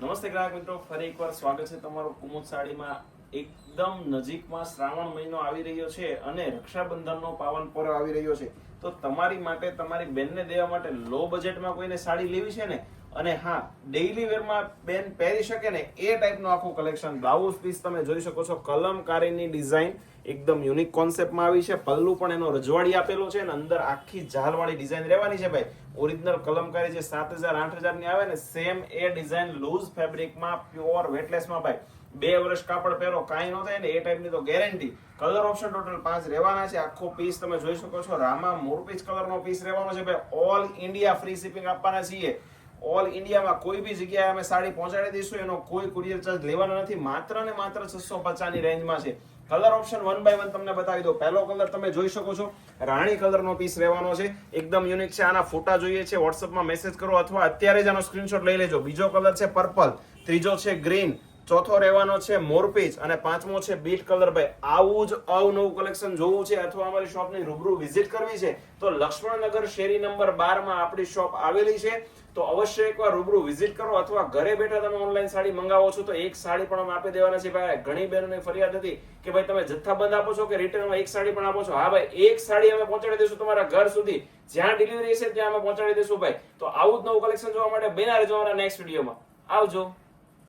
નમસ્તે ગ્રાહક મિત્રો, ફરી એકવાર સ્વાગત છે તમારું કુમુદ સાડીમાં. એકદમ નજીકમાં શ્રાવણ મહિનો આવી રહ્યો છે અને રક્ષાબંધનનો પાવન પર્વ આવી રહ્યો છે. તો તમારી માટે, તમારી બેનને દેવા માટે લો બજેટમાં કોઈને સાડી લેવી છે ને? અને હા ડેઈલી વેરમાં બેન પહેરી શકે ને એ ટાઈપનું આખું કલેક્શન બ્લાઉઝ પીસ તમે જોઈ શકો છો, કલમકારીની ડિઝાઇન એકદમ યુનિક કોન્સેપ્ટમાં આવી છે. પલ્લુ પણ એનો રજવાડી આપેલો છે અને અંદર આખી ઝાલવાળી ડિઝાઇન રહેવાની છે ભાઈ. ઓરિજિનલ કલમકારી જે સાત હજાર, આઠ હજારની આવે ને સેમ એ ડિઝાઇન લૂઝ ફેબ્રિકમાં પ્યોર વેટલેસમાં ભાઈ. બે વર્ષ કાપડ પહેરો, કાંઈ ન થાય ને, એ ટાઈપની તો ગેરંટી કલર ઓપ્શન ટોટલ પાંચ રહેવાના છે. આખો પીસ તમે જોઈ શકો છો, રામા મોરપીચ કલરનો પીસ રહેવાનો છે ભાઈ. ઓલ ઇન્ડિયા ફ્રી શિપિંગ આપવાના છીએ. ઓલ ઇન્ડિયામાં કોઈ બી જગ્યાએ અમે સાડી પહોંચાડી દઈશું, એનો કોઈ કુરિયર ચાર્જ લેવાનો નથી. માત્ર ને માત્ર છસો પચાસની રેન્જમાં છે. Colour option one by one તમને બતાવી દો પહેલો કલર તમે જોઈ શકો છો. રાણી કલરનો પીસ રહેવાનો છે. એકદમ યુનિક છે. આના ફોટા જોઈએ છે. વોટ્સઅપમાં મેસેજ કરો અથવા અત્યારે જ આનો સ્ક્રીનશોટ લઈ લેજો. બીજો કલર છે પર્પલ ત્રીજો છે ગ્રીન ચોથો રહેવાનો છે મોરપીચ અને પાંચમો છે બીટ કલર ભાઈ આવું જ અવનવું કલેક્શન જોવું છે અથવા અમારી શોપની રૂબરૂ વિઝિટ કરવી છે, તો લક્ષ્મણનગર શેરી નંબર બારમાં આપણી શોપ આવેલી છે. તો અવશ્ય એકવાર રૂબરૂ વિઝિટ કરો અથવા ઘરે બેઠા તમે ઓનલાઈન સાડી મંગાવો છો, તો એક સાડી પણ અમે આપી દેવાના છે ભાઈ, ઘણી બહેનોની ફરિયાદ હતી કે ભાઈ, તમે જથ્થાબંધ આપો છો કે રિટર્નમાં એક સાડી પણ આપો છો? હા, ભાઈ, એક સાડી અમે પહોંચાડી દઈશું તમારા ઘર સુધી. જ્યાં ડિલિવરી છે ત્યાં અમે પહોંચાડી દઈશું, ભાઈ. તો આવું જ નવું કલેક્શન જોવા માટે બેના રહેજો અમારા નેક્સ્ટ વિડીયોમાં આવજો.